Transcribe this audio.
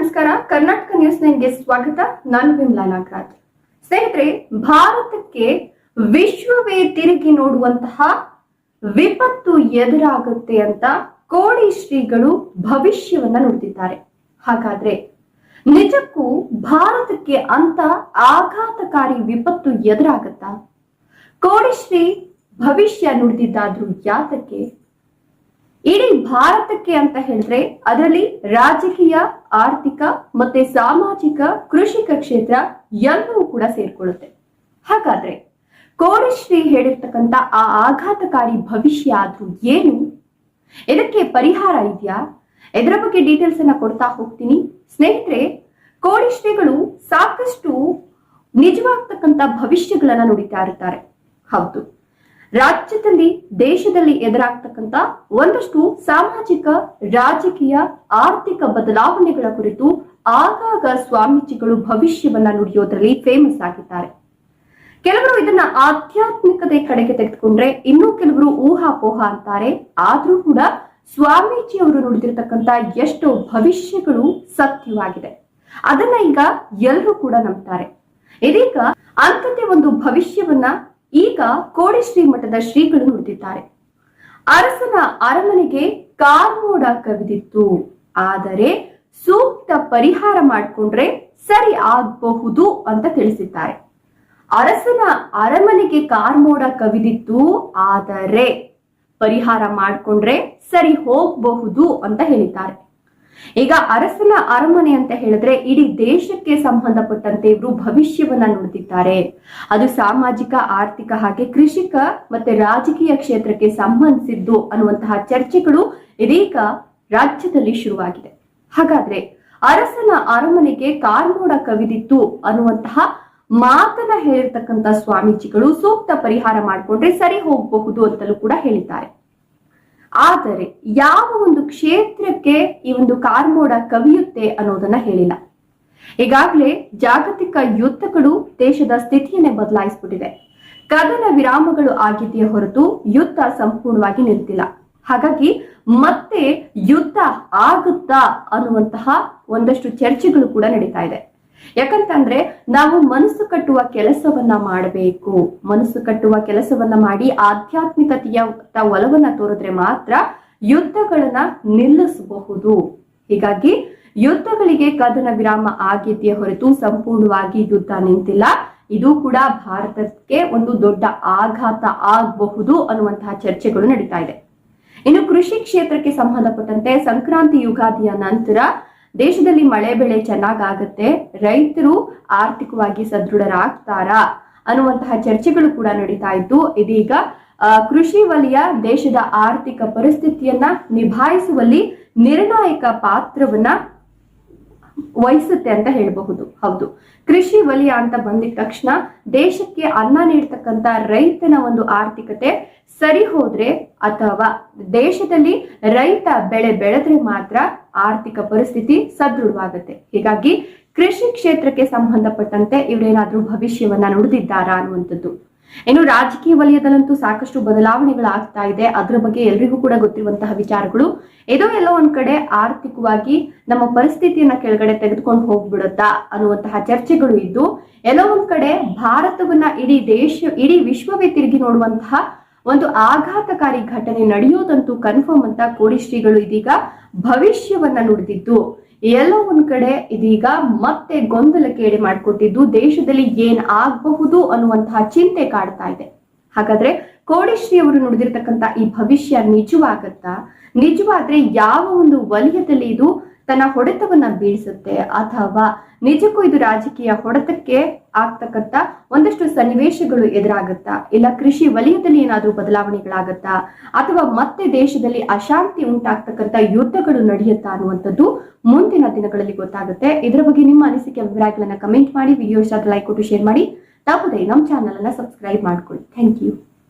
ನಮಸ್ಕಾರ. ಕರ್ನಾಟಕ ನ್ಯೂಸ್ ನೈನ್ಗೆ ಸ್ವಾಗತ. ನಾನು ವಿಮ್ಲಾ ನಾಗರಾಜ್. ಸ್ನೇಹಿತರೆ, ಭಾರತಕ್ಕೆ ವಿಶ್ವವೇ ತಿರುಗಿ ನೋಡುವಂತಹ ವಿಪತ್ತು ಎದುರಾಗುತ್ತೆ ಅಂತ ಕೋಡಿ ಶ್ರೀಗಳು ಭವಿಷ್ಯವನ್ನ ನುಡಿದಿದ್ದಾರೆ. ಹಾಗಾದ್ರೆ ನಿಜಕ್ಕೂ ಭಾರತಕ್ಕೆ ಅಂತ ಆಘಾತಕಾರಿ ವಿಪತ್ತು ಎದುರಾಗತ್ತಾ? ಕೋಡಿಶ್ರೀ ಭವಿಷ್ಯ ನುಡಿದಿದ್ದಾದ್ರೂ ಯಾತಕ್ಕೆ? ಇಡೀ ಭಾರತಕ್ಕೆ ಅಂತ ಹೇಳಿದ್ರೆ ಅದರಲ್ಲಿ ರಾಜಕೀಯ, ಆರ್ಥಿಕ ಮತ್ತೆ ಸಾಮಾಜಿಕ ಕೃಷಿಕ ಕ್ಷೇತ್ರ ಎಲ್ಲವೂ ಕೂಡ ಸೇರ್ಕೊಳ್ಳುತ್ತೆ. ಹಾಗಾದ್ರೆ ಕೋಡಿಶ್ರೀ ಹೇಳಿರ್ತಕ್ಕಂಥ ಆ ಆಘಾತಕಾರಿ ಭವಿಷ್ಯ ಆದ್ರೂ ಏನು? ಇದಕ್ಕೆ ಪರಿಹಾರ ಇದೆಯಾ? ಇದರ ಬಗ್ಗೆ ಡೀಟೇಲ್ಸ್ ಅನ್ನ ಕೊಡ್ತಾ ಹೋಗ್ತೀನಿ. ಸ್ನೇಹಿತರೆ, ಕೋಡಿಶ್ರೀಗಳು ಸಾಕಷ್ಟು ನಿಜವಾಗ್ತಕ್ಕಂತ ಭವಿಷ್ಯಗಳನ್ನ ನುಡಿತಾ ಇರ್ತಾರೆ. ಹೌದು. ರಾಜ್ಯದಲ್ಲಿ, ದೇಶದಲ್ಲಿ ಎದುರಾಗ್ತಕ್ಕಂತ ಒಂದಷ್ಟು ಸಾಮಾಜಿಕ, ರಾಜಕೀಯ, ಆರ್ಥಿಕ ಬದಲಾವಣೆಗಳ ಕುರಿತು ಆಗಾಗ ಸ್ವಾಮೀಜಿಗಳು ಭವಿಷ್ಯವನ್ನ ನುಡಿಯೋದ್ರಲ್ಲಿ ಫೇಮಸ್ ಆಗಿದ್ದಾರೆ. ಕೆಲವರು ಇದನ್ನ ಆಧ್ಯಾತ್ಮಿಕತೆ ಕಡೆಗೆ ತೆಗೆದುಕೊಂಡ್ರೆ ಇನ್ನೂ ಕೆಲವರು ಊಹಾಪೋಹ ಅಂತಾರೆ. ಆದ್ರೂ ಕೂಡ ಸ್ವಾಮೀಜಿ ಅವರು ನುಡಿದಿರ್ತಕ್ಕಂತ ಎಷ್ಟೋ ಭವಿಷ್ಯಗಳು ಸತ್ಯವಾಗಿದೆ. ಅದನ್ನ ಈಗ ಎಲ್ಲರೂ ಕೂಡ ನಂಬ್ತಾರೆ. ಇದೀಗ ಅಂಥದ್ದೇ ಒಂದು ಭವಿಷ್ಯವನ್ನ ಈಗ ಕೋಡಿಶ್ರೀ ಮಠದ ಶ್ರೀಗಳು ನುಡಿದಿದ್ದಾರೆ. ಅರಸನ ಅರಮನೆಗೆ ಕಾರ್ಮೋಡ ಕವಿದಿತ್ತು. ಆದರೆ ಸೂಕ್ತ ಪರಿಹಾರ ಮಾಡಿಕೊಂಡ್ರೆ ಸರಿ ಆಗಬಹುದು ಅಂತ ತಿಳಿಸಿದ್ದಾರೆ. ಅರಸನ ಅರಮನೆಗೆ ಕಾರ್ಮೋಡ ಕವಿದಿತ್ತು, ಆದರೆ ಪರಿಹಾರ ಮಾಡಿಕೊಂಡ್ರೆ ಸರಿ ಹೋಗಬಹುದು ಅಂತ ಹೇಳಿದ್ದಾರೆ. ಈಗ ಅರಸನ ಅರಮನೆ ಅಂತ ಹೇಳಿದ್ರೆ ಇಡೀ ದೇಶಕ್ಕೆ ಸಂಬಂಧಪಟ್ಟಂತೆ ಇವರು ಭವಿಷ್ಯವನ್ನ ನುಡಿದಿದ್ದಾರೆ ಅದು ಸಾಮಾಜಿಕ, ಆರ್ಥಿಕ ಹಾಗೆ ಕೃಷಿಕ ಮತ್ತೆ ರಾಜಕೀಯ ಕ್ಷೇತ್ರಕ್ಕೆ ಸಂಬಂಧಿಸಿದ್ದು ಅನ್ನುವಂತಹ ಚರ್ಚೆಗಳು ಇದೀಗ ರಾಜ್ಯದಲ್ಲಿ ಶುರುವಾಗಿದೆ. ಹಾಗಾದ್ರೆ ಅರಸನ ಅರಮನೆಗೆ ಕಾರ್ಮೋಡ ಕವಿದಿತ್ತು ಅನ್ನುವಂತಹ ಮಾತನ್ನ ಹೇಳಿರ್ತಕ್ಕಂಥ ಸ್ವಾಮೀಜಿಗಳು ಸೂಕ್ತ ಪರಿಹಾರ ಮಾಡಿಕೊಂಡ್ರೆ ಸರಿ ಹೋಗಬಹುದು ಅಂತಲೂ ಕೂಡ ಹೇಳಿದ್ದಾರೆ. ಆದರೆ ಯಾವ ಒಂದು ಕ್ಷೇತ್ರಕ್ಕೆ ಈ ಒಂದು ಕಾರ್ಮೋಡ ಕವಿಯುತ್ತೆ ಅನ್ನೋದನ್ನ ಹೇಳಿಲ್ಲ. ಈಗಾಗಲೇ ಜಾಗತಿಕ ಯುದ್ಧಗಳು ದೇಶದ ಸ್ಥಿತಿಯನ್ನೇ ಬದಲಾಯಿಸ್ಬಿಟ್ಟಿದೆ. ಕದನ ವಿರಾಮಗಳು ಆಗಿದೆಯೇ ಹೊರತು ಯುದ್ಧ ಸಂಪೂರ್ಣವಾಗಿ ನಿಂತಿಲ್ಲ. ಹಾಗಾಗಿ ಮತ್ತೆ ಯುದ್ಧ ಆಗುತ್ತಾ ಅನ್ನುವಂತಹ ಒಂದಷ್ಟು ಚರ್ಚೆಗಳು ಕೂಡ ನಡೀತಾ ಇದೆ. ಯಾಕಂತಂದ್ರೆ ನಾವು ಮನಸ್ಸು ಕಟ್ಟುವ ಕೆಲಸವನ್ನ ಮಾಡಬೇಕು. ಮನಸ್ಸು ಕಟ್ಟುವ ಕೆಲಸವನ್ನ ಮಾಡಿ ಆಧ್ಯಾತ್ಮಿಕತೆಯ ಒಲವನ್ನ ತೋರಿದ್ರೆ ಮಾತ್ರ ಯುದ್ಧಗಳನ್ನ ನಿಲ್ಲಿಸಬಹುದು. ಹೀಗಾಗಿ ಯುದ್ಧಗಳಿಗೆ ಕದನ ವಿರಾಮ ಆಗಿದೆಯೇ ಹೊರತು ಸಂಪೂರ್ಣವಾಗಿ ಯುದ್ಧ ನಿಂತಿಲ್ಲ. ಇದು ಕೂಡ ಭಾರತಕ್ಕೆ ಒಂದು ದೊಡ್ಡ ಆಘಾತ ಆಗಬಹುದು ಅನ್ನುವಂತಹ ಚರ್ಚೆಗಳು ನಡೀತಾ ಇದೆ. ಇನ್ನು ಕೃಷಿ ಕ್ಷೇತ್ರಕ್ಕೆ ಸಂಬಂಧಪಟ್ಟಂತೆ ಸಂಕ್ರಾಂತಿ ಯುಗಾದಿಯ ನಂತರ ದೇಶದಲ್ಲಿ ಮಳೆ ಬೆಳೆ ಚೆನ್ನಾಗಾಗತ್ತೆ, ರೈತರು ಆರ್ಥಿಕವಾಗಿ ಸದೃಢರಾಗ್ತಾರಾ ಅನ್ನುವಂತಹ ಚರ್ಚೆಗಳು ಕೂಡ ನಡೀತಾ ಇದ್ದು, ಇದೀಗ ಕೃಷಿ ವಲಯ ದೇಶದ ಆರ್ಥಿಕ ಪರಿಸ್ಥಿತಿಯನ್ನ ನಿಭಾಯಿಸುವಲ್ಲಿ ನಿರ್ಣಾಯಕ ಪಾತ್ರವನ್ನ ವಹಿಸುತ್ತೆ ಅಂತ ಹೇಳಬಹುದು. ಹೌದು. ಕೃಷಿ ವಲಯ ಅಂತ ಬಂದಿದ ತಕ್ಷಣ ದೇಶಕ್ಕೆ ಅನ್ನ ನೀಡ್ತಕ್ಕಂತ ರೈತನ ಒಂದು ಆರ್ಥಿಕತೆ ಸರಿ ಹೋದ್ರೆ ಅಥವಾ ದೇಶದಲ್ಲಿ ರೈತ ಬೆಳೆ ಬೆಳೆದ್ರೆ ಮಾತ್ರ ಆರ್ಥಿಕ ಪರಿಸ್ಥಿತಿ ಸದೃಢವಾಗುತ್ತೆ. ಹೀಗಾಗಿ ಕೃಷಿ ಕ್ಷೇತ್ರಕ್ಕೆ ಸಂಬಂಧಪಟ್ಟಂತೆ ಇವರೇನಾದ್ರೂ ಭವಿಷ್ಯವನ್ನ ನುಡಿದಿದ್ದಾರಾ ಅನ್ನುವಂಥದ್ದು. ಇನ್ನು ರಾಜಕೀಯ ವಲಯದಲ್ಲಂತೂ ಸಾಕಷ್ಟು ಬದಲಾವಣೆಗಳಾಗ್ತಾ ಇದೆ. ಅದರ ಬಗ್ಗೆ ಎಲ್ರಿಗೂ ಕೂಡ ಗೊತ್ತಿರುವಂತಹ ವಿಚಾರಗಳು ಇದು ಎಲ್ಲೋ ಒಂದ್ ಕಡೆ ಆರ್ಥಿಕವಾಗಿ ನಮ್ಮ ಪರಿಸ್ಥಿತಿಯನ್ನ ಕೆಳಗಡೆ ತೆಗೆದುಕೊಂಡು ಹೋಗ್ಬಿಡುತ್ತಾ ಅನ್ನುವಂತಹ ಚರ್ಚೆಗಳು ಇದ್ದು, ಎಲ್ಲೋ ಒಂದ್ ಕಡೆ ಭಾರತವನ್ನ ಇಡೀ ದೇಶ, ಇಡೀ ವಿಶ್ವವೇ ತಿರುಗಿ ನೋಡುವಂತಹ ಒಂದು ಆಘಾತಕಾರಿ ಘಟನೆ ನಡೆಯೋದಂತೂ ಕನ್ಫರ್ಮ್ ಅಂತ ಕೋಡಿ ಶ್ರೀಗಳು ಇದೀಗ ಭವಿಷ್ಯವನ್ನ ನುಡಿದಿದ್ದು. ಎಲ್ಲೋ ಒಂದ್ ಕಡೆ ಇದೀಗ ಮತ್ತೆ ಗೊಂದಲಕ್ಕೆ ಎಡೆ ಮಾಡಿಕೊಟ್ಟಿದ್ದು ದೇಶದಲ್ಲಿ ಏನ್ ಆಗಬಹುದು ಅನ್ನುವಂತಹ ಚಿಂತೆ ಕಾಡ್ತಾ ಇದೆ. ಹಾಗಾದ್ರೆ ಕೋಡಿಶ್ರೀ ಅವರು ನುಡಿದಿರ್ತಕ್ಕಂಥ ಈ ಭವಿಷ್ಯ ನಿಜವಾಗತ್ತಾ? ನಿಜವಾದ್ರೆ ಯಾವ ಒಂದು ವಲಯದಲ್ಲಿ ಇದು ತನ್ನ ಹೊಡೆತವನ್ನ ಬೀಳಿಸುತ್ತೆ ಅಥವಾ ನಿಜಕ್ಕೂ ಇದು ರಾಜಕೀಯ ಹೊಡೆತಕ್ಕೆ ಆಗ್ತಕ್ಕಂತ ಒಂದಷ್ಟು ಸನ್ನಿವೇಶಗಳು ಎದುರಾಗುತ್ತಾ? ಇಲ್ಲ ಕೃಷಿ ವಲಯದಲ್ಲಿ ಏನಾದ್ರೂ ಬದಲಾವಣೆಗಳಾಗತ್ತಾ? ಅಥವಾ ಮತ್ತೆ ದೇಶದಲ್ಲಿ ಅಶಾಂತಿ ಉಂಟಾಗ್ತಕ್ಕಂತ ಯುದ್ಧಗಳು ನಡೆಯುತ್ತಾ ಅನ್ನುವಂಥದ್ದು ಮುಂದಿನ ದಿನಗಳಲ್ಲಿ ಗೊತ್ತಾಗುತ್ತೆ. ಇದರ ಬಗ್ಗೆ ನಿಮ್ಮ ಅನಿಸಿಕೆ, ಅಭಿಪ್ರಾಯಗಳನ್ನ ಕಮೆಂಟ್ ಮಾಡಿ. ವಿಡಿಯೋ ಇಷ್ಟ ಲೈಕ್ ಕೊಟ್ಟು ಶೇರ್ ಮಾಡಿ. ತಪ್ಪದೆ ನಮ್ಮ ಚಾನಲ್ ಅನ್ನ ಸಬ್ಸ್ಕ್ರೈಬ್ ಮಾಡ್ಕೊಳ್ಳಿ. Thank you